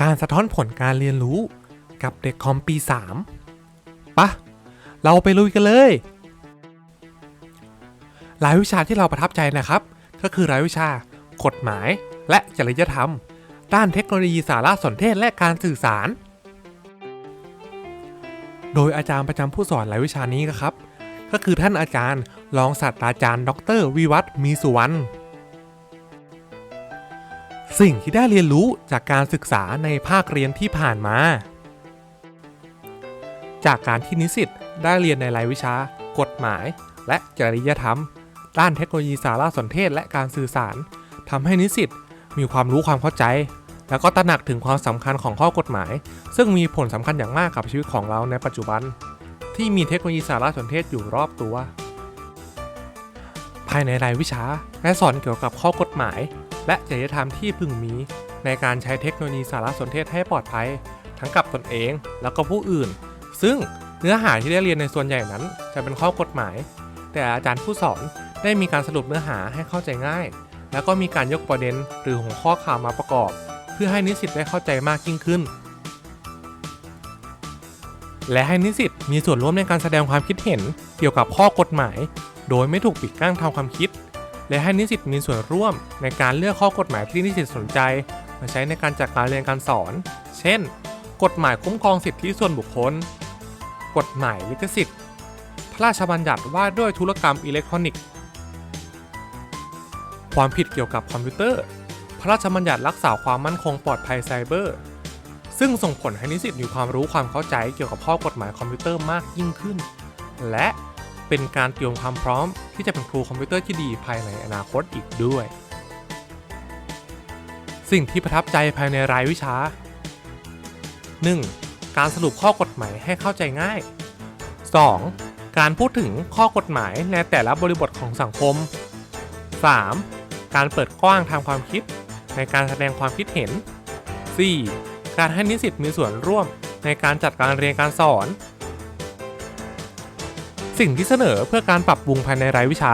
การสะท้อนผลการเรียนรู้กับเด็กคอมปี 3ปะเราไปลุยกันเลย รายวิชาที่เราประทับใจนะครับ ก็คือรายวิชา กฎหมาย และจริยธรรม ด้านเทคโนโลยีสารสนเทศและการสื่อสาร โดยอาจารย์ประจำผู้สอนรายวิชานี้นะครับ ก็คือท่านอาจารย์รองศาสตราจารย์ ดร วิวัฒน์มีสุวรรณ สิ่งที่ได้เรียนรู้จากการศึกษาในภาคเรียนที่ผ่านมา จากการที่นิสิตได้เรียนในรายวิชา กฎหมาย และจริยธรรม ด้านเทคโนโลยีสารสนเทศและการสื่อสารทำให้นิสิตมีความรู้ความเข้าใจ แล้วก็ตระหนักถึงความสำคัญของข้อกฎหมาย ซึ่งมีผลสำคัญอย่างมากกับชีวิตของเราในปัจจุบัน ที่มีเทคโนโลยีสารสนเทศอยู่รอบตัว ภายในรายวิชา และสอนเกี่ยวกับข้อกฎหมาย และจริยธรรมที่พึงมี ในการใช้เทคโนโลยีสารสนเทศให้ปลอดภัย ทั้งกับตนเองแล้วก็ผู้อื่น ซึ่งเนื้อหาที่ได้เรียนในส่วนใหญ่นั้น จะเป็นข้อกฎหมาย แต่อาจารย์ผู้สอนได้มีการสรุปเนื้อหาให้เข้าใจง่าย แล้วก็มีการยกประเด็นหรือหัวข้อข่าวมาประกอบ เพื่อให้นิสิตได้เข้าใจมากยิ่งขึ้น และให้นิสิตมีส่วนร่วมในการแสดงความคิดเห็นเกี่ยวกับข้อกฎหมาย โดยไม่ถูกปิดกั้นทางความคิด และให้นิสิตมีส่วนร่วมในการเลือกข้อกฎหมายที่นิสิตสนใจ มาใช้ในการจัดการเรียนการสอน เช่น กฎหมายคุ้มครองสิทธิส่วนบุคคล กฎหมายลิขสิทธิ์ พระราชบัญญัติว่าด้วยธุรกรรมอิเล็กทรอนิกส์ ความผิดเกี่ยวกับคอมพิวเตอร์ พระราชบัญญัติรักษาความมั่นคงปลอดภัยไซเบอร์ ซึ่งส่งผลให้นิสิตมีความรู้ความเข้าใจเกี่ยวกับข้อกฎหมายคอมพิวเตอร์มากยิ่งขึ้น และเป็นการเตรียมความพร้อมที่จะเป็นครูคอมพิวเตอร์ที่ดีภายในอนาคตอีกด้วย สิ่งที่ประทับใจภายในรายวิชา 1. การสรุปข้อกฎหมายให้เข้าใจง่าย 2. การพูดถึงข้อกฎหมายในแต่ละบริบทของสังคม 3. การเปิดกว้างทางความคิดในการแสดงความคิดเห็น 4. การให้นิสิตมีส่วนร่วมในการจัดการเรียนการสอน สิ่งที่เสนอเพื่อการปรับปรุงภายในรายวิชา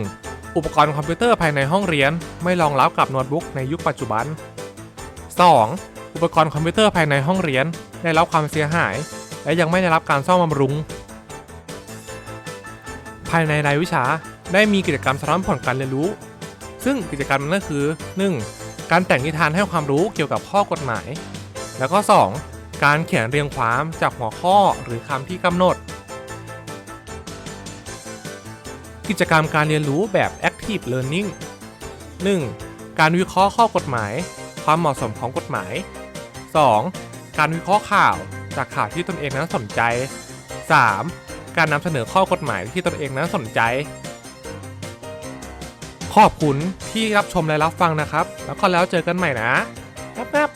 1. อุปกรณ์คอมพิวเตอร์ภายในห้องเรียนไม่รองรับกับโน้ตบุ๊กในยุคปัจจุบัน 2. อุปกรณ์คอมพิวเตอร์ภายในห้องเรียนได้รับความเสียหาย และยังไม่ได้รับการซ่อมบำรุง ภายในรายวิชาได้มีกิจกรรมสะท้อนผลการเรียนรู้ ซึ่งกิจกรรมนั้นก็คือ 1. การแต่งนิทานให้ความรู้เกี่ยวกับข้อกฎหมาย แล้วก็ 2. การเขียนเรียงความจากหัวข้อหรือคำที่กำหนด กิจกรรมการเรียนรู้แบบ Active Learning 1. การวิเคราะห์ข้อกฎหมาย ความเหมาะสมของกฎหมาย 2. การวิเคราะห์ข่าวจากข่าวที่ตนเองนั้นสนใจ 3. การนำเสนอข้อกฎหมายที่ตนเองนั้นสนใจ ขอบคุณที่รับชมและรับฟังนะครับ แล้วก็แล้วเจอกันใหม่นะแป๊บ